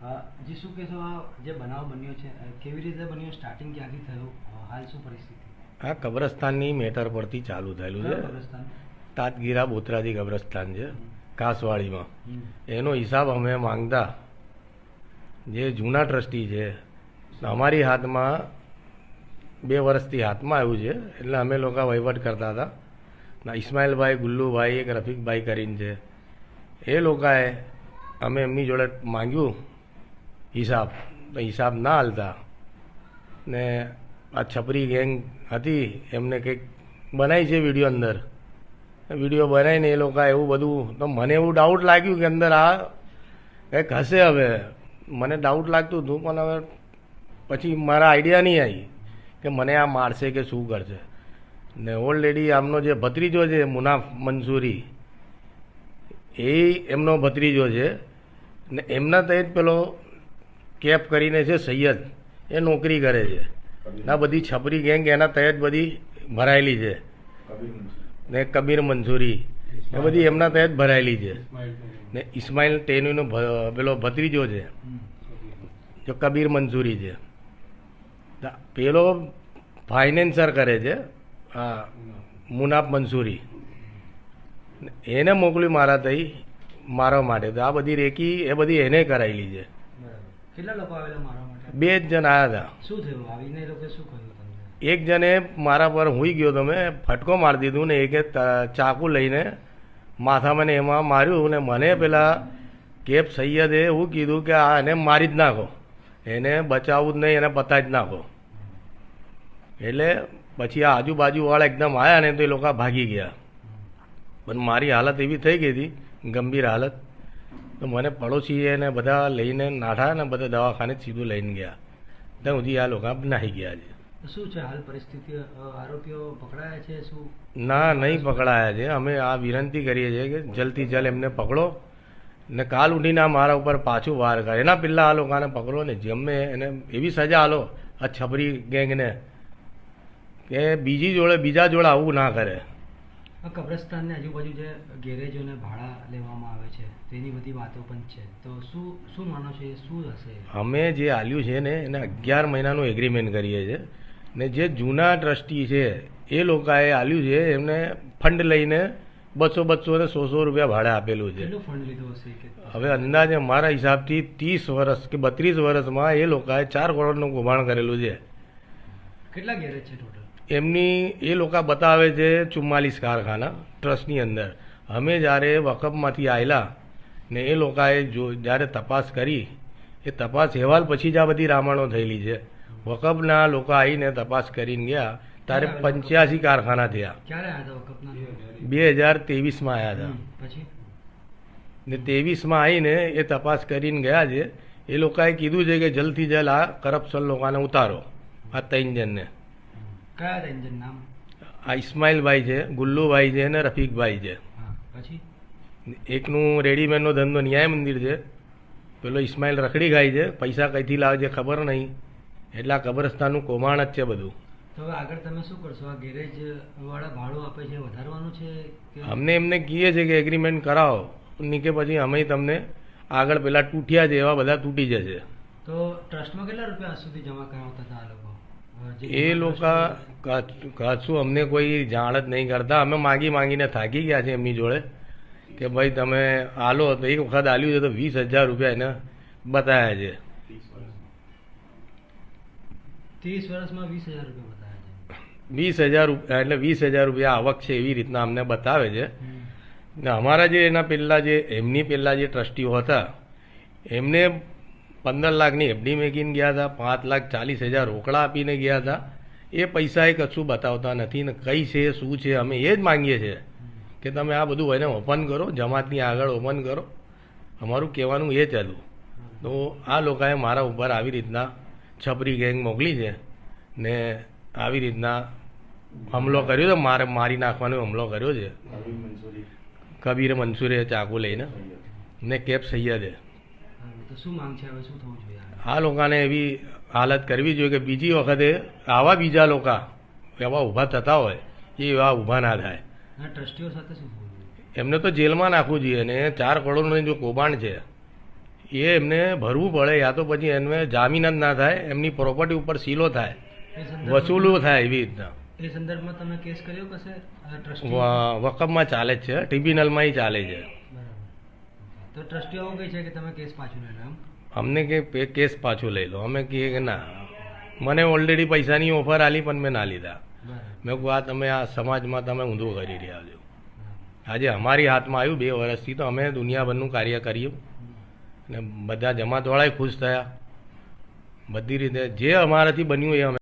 જી શું કહેશો? આ જે બનાવ બન્યો છે કેવી રીતે બન્યો? સ્ટાર્ટિંગ ક્યાંથી થયું? હાલ શું પરિસ્થિતિ? આ કબ્રસ્તાનની મેટર પરથી ચાલુ થયેલું છે. તાતગીરા બોતરાજી કબ્રસ્તાન છે કાસવાડીમાં. એનો હિસાબ અમે માંગતા જે જૂના ટ્રસ્ટી છે અમારી હાથમાં બે વર્ષથી હાથમાં આવ્યું છે એટલે અમે લોકો વહીવટ કરતા હતા. ના ઇસ્માઇલભાઈ ગુલ્લુભાઈ એક રફીકભાઈ કરીને છે. એ લોકોએ અમે એમની જોડે માંગ્યું હિસાબ હિસાબ ના હાલતા. ને આ છપરી ગેંગ હતી, એમને કંઈક બનાવી છે વીડિયો અંદર. વીડિયો બનાવીને એ લોકો એવું બધું, તો મને એવું ડાઉટ લાગ્યું કે અંદર આ કંઈક હશે હવે. મને ડાઉટ લાગતું હતું, પણ હવે પછી મારા આઈડિયા નહીં આવી કે મને આ મારશે કે શું કરશે. ને ઓલરેડી આમનો જે ભત્રીજો છે, મુનાફ મંસૂરી, એ એમનો ભત્રીજો છે. ને એમના તહેત પેલો કેપ કરીને છે સૈયદ, એ નોકરી કરે છે. આ બધી છપરી ગેંગ એના તહેત બધી ભરાયેલી છે. ને કબીર મંસૂરી, એ બધી એમના તહેત ભરાયેલી છે. ને ઇસ્માઇલ ટેનીનો પેલો ભત્રીજો છે, જો કબીર મંસૂરી છે. પેલો ફાઇનાન્સર કરે છે, આ મુનાફ મંસૂરી. એને મોકલ્યું મારા તઈ મારવા માટે. તો આ બધી રેકી, એ બધી એને કરાયેલી છે. કેટલા લોકો આવેલા મારવા માટે? બે જ જણ આવ્યા હતા. શું થયું? આવીને એ લોકોએ શું કહ્યું તમને? એક જણે મારા પર હુઈ ગયો તમે ફટકો મારી દીધું ને એકે ચાકુ લઈને માથામાં ને એમાં માર્યું ને મને પેલા કેપ સૈયદે એવું કીધું કે આ એને મારી જ નાખો. એને બચાવવું જ નહીં એને પતા જ નાખો. એટલે પછી આ આજુબાજુવાળા એકદમ આવ્યા ને તો એ લોકો ભાગી ગયા. પણ મારી હાલત એવી થઈ ગઈ હતી ગંભીર હાલત. તો મને પડોશીએ ને બધા લઈને નાઠા ને બધા દવાખાને સીધું લઈને ગયા. ત્યાં સુધી આ લોકો નાહી ગયા છે. શું છે હાલ પરિસ્થિતિ? આરોપીઓ પકડાયા છે શું? ના નહીં પકડાયા છે. અમે આ વિનંતી કરીએ છીએ કે જલ્દી જલ્દ એમને પકડો ને કાલ ઉઠીને મારા ઉપર પાછું વાર કરે. એના પહેલાં આ લોકોને પકડો ને જમે એને એવી સજા આલો આ છબરી ગેંગને કે બીજી જોડે બીજા જોડે આવું ના કરે. કબ્રસ્તાનની આજુબાજુ જે ગેરેજોને ભાડા લેવામાં આવે છે તેની બધી વાતો પણ છે. તો શું શું માનો છો શું હશે? અમે જે આલ્યું છે ને એને અગિયાર મહિનાનું એગ્રીમેન્ટ કરીએ છીએ. ને જે જૂના ટ્રસ્ટી છે એ લોકોએ આલ્યું છે એમને ફંડ લઈને બસો બસો ને સો સો રૂપિયા ભાડે આપેલું છે. હવે અંદાજે મારા હિસાબથી ત્રીસ વર્ષ કે બત્રીસ વર્ષમાં એ લોકોએ ચાર કરોડનું કૌભાંડ કરેલું છે. કેટલા ગેરેજ છે ટોટલ એમની એ લોકો બતાવે છે ચુમ્માલીસ કારખાના ટ્રસ્ટની અંદર. અમે જ્યારે વકફમાંથી આવેલા ને એ લોકોએ જો જ્યારે તપાસ કરી એ તપાસ અહેવાલ પછી જ આ બધી રામાયણો થયેલી છે. વકફના લોકો આવીને તપાસ કરીને ગયા ત્યારે પંચ્યાસી કારખાના થયા. બે હજાર તેવીસમાં આવ્યા હતા. ને ત્રેવીસમાં આવીને એ તપાસ કરીને ગયા છે. એ લોકોએ કીધું છે કે જલ્દથી જલ્દ આ કરપ્શન લોકોને ઉતારો આ ત્રણ જણને. કયા હતા નામ? આ ઇસ્માઇલભાઈ છે ગુલ્લુભાઈ છે અને રફીકભાઈ છે. પછી? એકનું રેડીમેડનો ધંધો ન્યાય મંદિર છે. પેલો ઇસ્માઇલ રખડી ખાય છે પૈસા કઈથી લાવે છે ખબર નહીં. એટલે આ કબ્રસ્તાનનું કૌભાંડ જ છે બધું. તો હવે આગળ તમે શું કરશો? આ ગેરેજ વાળા ભાડું આપે છે વધારવાનું છે અમને એમને કહીએ છે કે એગ્રીમેન્ટ કરાવો. ની કે પછી અમે તમને આગળ પેલા તૂટ્યા છે એવા બધા તૂટી જશે. તો ટ્રસ્ટમાં કેટલા રૂપિયા સુધી જમા કરાવતા હતા આ લોકો? એ લોકો કાચું અમને કોઈ જાણ જ નહીં કરતા. અમે માગી માંગીને થાકી ગયા છે એમની જોડે કે ભાઈ તમે આલો તો એક વખત આલ્યું છે તો વીસ હજાર રૂપિયા એને બતાવ્યા છે. ત્રીસ વર્ષમાં વીસ હજાર રૂપિયા વીસ હજાર રૂપિયા એટલે વીસ હજાર રૂપિયા આવક છે એવી રીતના અમને બતાવે છે. ને અમારા જે એના પહેલાં જે એમની પહેલાં જે ટ્રસ્ટીઓ હતા એમને પંદર લાખની એફડી મેકીને ગયા હતા પાંચ લાખ ચાલીસ હજાર રોકડા આપીને ગયા હતા એ પૈસા એ કશું બતાવતા નથી ને કઈ છે શું છે અમે એ જ માંગીએ છીએ કે તમે આ બધું એને ઓપન કરો જમાતની આગળ ઓપન કરો. અમારું કહેવાનું એ જ હતું તો આ લોકોએ મારા ઉપર આવી રીતના છપરી ગેંગ મોકલી છે ને આવી રીતના હમલો કર્યો છે. મારે મારી નાખવાનો હમલો કર્યો છે. કબીર મંસૂરે. ચાકુ લઈને ને કેપ સૈયદે. શું માંગ છે? હવે શું થવું જોઈએ આ લોકોને એવી હાલત કરવી જોઈએ કે બીજી વખતે આવા બીજા લોકો એવા ઊભા થતા હોય એ એવા ઊભા ના થાય. ટ્રસ્ટીઓ સાથે શું એમને તો જેલમાં નાખવું જોઈએ ને ચાર કરોડનું જો કૌભાંડ છે એ એમને ભરવું પડે યા તો પછી એમને જામીન જ ના થાય એમની પ્રોપર્ટી ઉપર સીલો થાય વસૂલો થાય એવી રીતના. એ સંદર્ભમાં તમે કેસ કર્યો કશે? વકફમાં ચાલે જ છે ટ્રિબ્યુનલમાં ચાલે છે. તો ટ્રસ્ટીઓ એવું કહે છે કે તમે કેસ પાછું લઈ લો એમ. અમને કે કેસ પાછું લઈ લો. અમે કહીએ કે ના. મને ઓલરેડી પૈસાની ઓફર આલી પણ મેં ના લીધા. મેં કહું આ તમે આ સમાજમાં તમે ઊંધું કરી રહ્યા છો. આજે અમારી હાથમાં આવ્યું બે વર્ષથી તો અમે દુનિયાભરનું કાર્ય કર્યું. અને બધા જમાતવાળાએ ખુશ થયા. બધી રીતે જે અમારાથી બન્યું એ અમે